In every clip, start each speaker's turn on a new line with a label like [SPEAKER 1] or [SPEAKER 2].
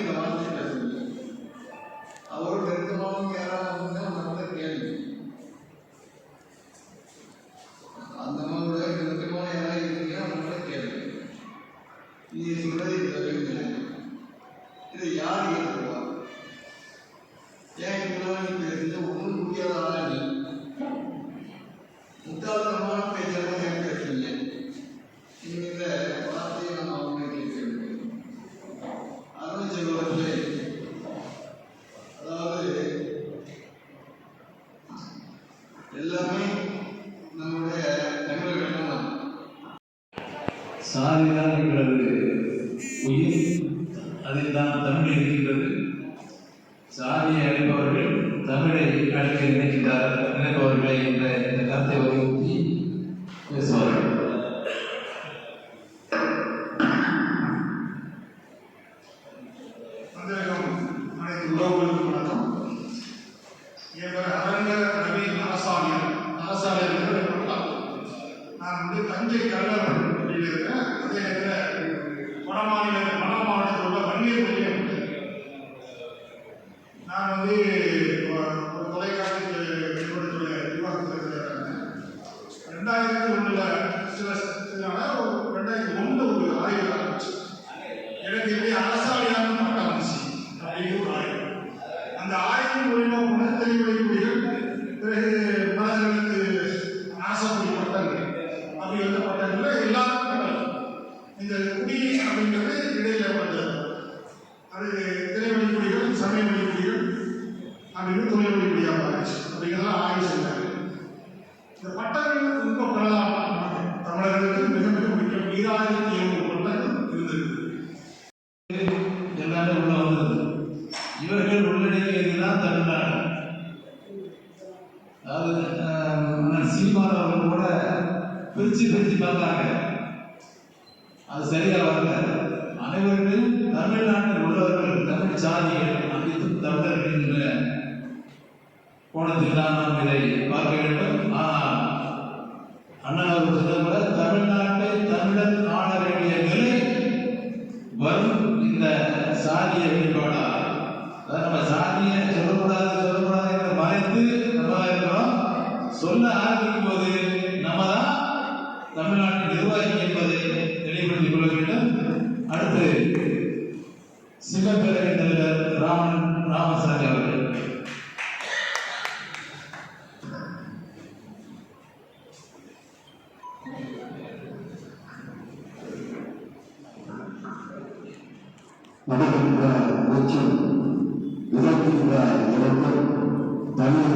[SPEAKER 1] இந்த மனசு அவரோட நெருக்கமாகவும் யாராவது
[SPEAKER 2] Amén. சீமான் அவர்கள் கூட பிரித்து பிரித்து பார்த்தாங்க. அது சரியா வரல. அனைவர்களும் தமிழ்நாட்டில் உள்ளவர்கள் தமிழ் சாதிகள் அனைத்து தமிழர்கள் என்ற கோணத்தில் தான் நாம் இதை பார்க்க வேண்டும். ஆனால் அண்ணா அவர்கள் சொன்னது தமிழ்நாட்டை தமிழர் ஆள வேண்டிய நிலை வரும் இந்த சாதிய வெளிப்பாடாக
[SPEAKER 3] கொடுக்கின்ற உச்சம் இறக்கின்ற இறக்கம் தமிழ்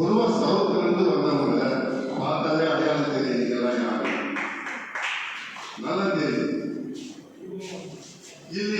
[SPEAKER 4] பொதுவா சவுத்துல இருந்து வந்தவங்க பார்த்தாலே அடையாளம் தெரியுது இதெல்லாம் யாரு? நல்லா தெரியுது
[SPEAKER 5] இல்லை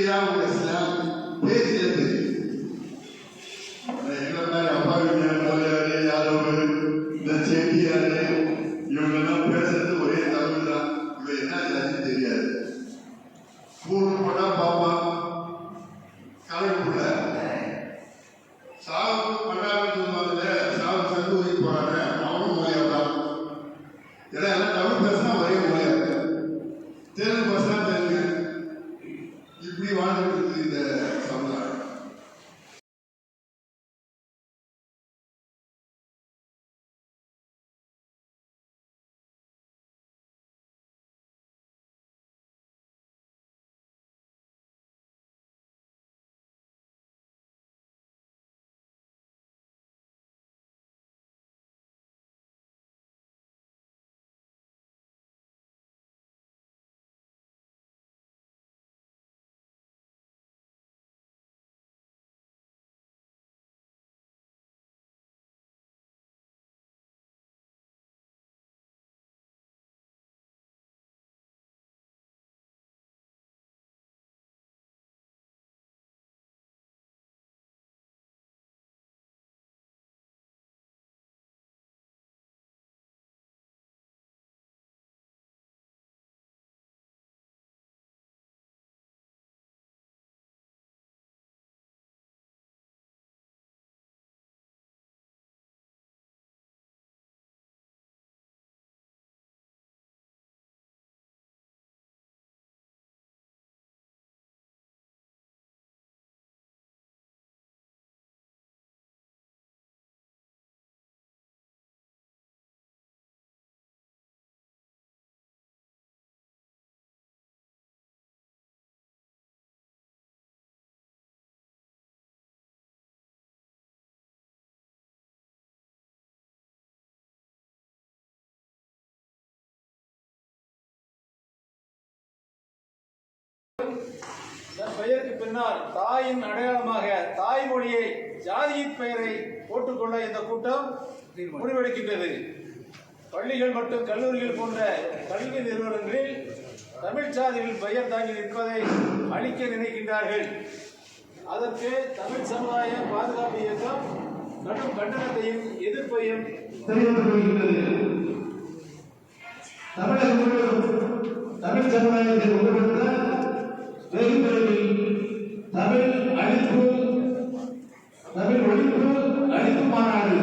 [SPEAKER 5] பின்னால் தாயின் அடையாளமாக தாய்மொழியை ஜாதியின் பெயரை போட்டுக்கொள்ள இந்த கூட்டம் முடிவெடுக்கின்றது. பள்ளிகள் மற்றும் கல்லூரிகள் போன்ற கல்வி நிறுவனங்களில் தமிழ் சாதிகளின் பெயர் தாங்கி நிற்பதை அழிக்க நினைக்கின்றார்கள். அதற்கு தமிழ் சமுதாய பாதுகாப்பு இயக்கம் கடும் கண்டனத்தையும் எதிர்ப்பையும்
[SPEAKER 2] தெரிவித்துக் கொள்கின்றது தமிழ் சமுதாயத்தை ஒன்றுபடுத்த வெகு விரைவில் தமிழ் அழிப்பு தமிழ் ஒழிப்பு அழிப்பு மாநாடு.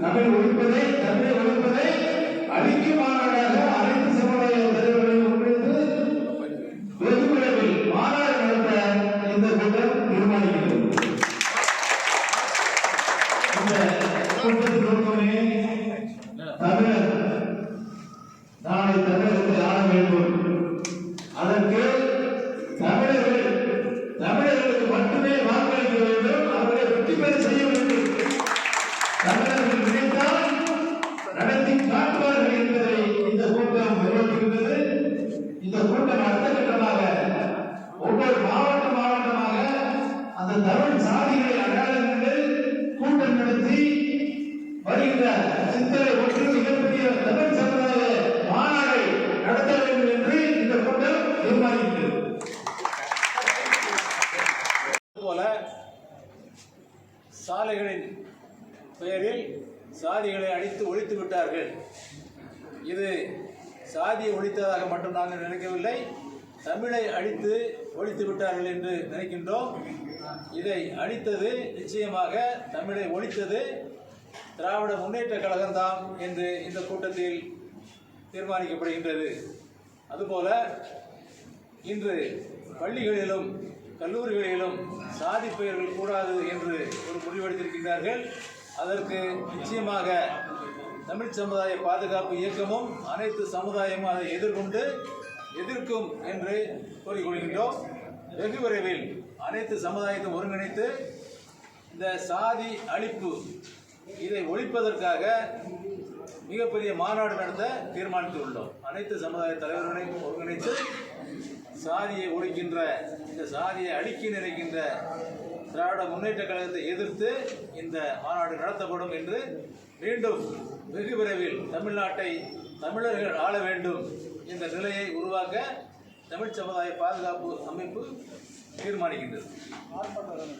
[SPEAKER 2] தமிழ் ஒழிப்பதை தமிழை ஒழிப்பதை அழிக்கும் மாநாடாக அனைத்து ஒவ்வொரு மாவட்ட மாவட்டமாக அந்த தமிழ் சாதிகளை அடையாளங்கள் கூட்டம் நடத்தி வருகின்ற சிந்தனை ஒன்று மிகப்பெரிய தமிழ் சமுதாய மாநாடை நடத்த வேண்டும் என்று இந்த கூட்டம் தீர்மானிக்கிறது.
[SPEAKER 5] போல சாலைகளின் பெயரில் சாதிகளை அடித்து ஒழித்து விட்டார்கள். இது சாதியை ஒழித்ததாக மட்டும் நாங்கள் நினைக்கவில்லை. தமிழை அழித்து ஒழித்து விட்டார்கள் என்று நினைக்கின்றோம். இதை அழித்தது நிச்சயமாக தமிழை ஒழித்தது திராவிட முன்னேற்ற கழகம்தான் என்று இந்த கூட்டத்தில் தீர்மானிக்கப்படுகின்றது. அதுபோல இன்று பள்ளிகளிலும் கல்லூரிகளிலும் சாதி பெயர்கள் கூடாது என்று ஒரு முடிவெடுத்திருக்கின்றார்கள். அதற்கு நிச்சயமாக தமிழ் சமுதாய பாதுகாப்பு இயக்கமும் அனைத்து சமுதாயமும் அதை எதிர்கொண்டு எதிர்க்கும் என்று கூறிக்கொள்கின்றோம். வெகு விரைவில் அனைத்து சமுதாயத்தையும் ஒருங்கிணைத்து இந்த சாதி அழிப்பு இதை ஒழிப்பதற்காக மிகப்பெரிய மாநாடு நடத்த தீர்மானித்துள்ளோம் அனைத்து சமுதாய தலைவர்களையும் ஒருங்கிணைத்து சாதியை ஒழிக்கின்ற இந்த சாதியை அழிக்க நினைக்கின்ற திராவிட முன்னேற்ற கழகத்தை எதிர்த்து இந்த மாநாடு நடத்தப்படும் என்று மீண்டும் வெகு விரைவில் தமிழ்நாட்டை தமிழர்கள் ஆள வேண்டும். இந்த நிலையை உருவாக்க தமிழ் சமுதாய பாதுகாப்பு அமைப்பு தீர்மானிக்கின்றது. ஆர்ப்பாட்டம்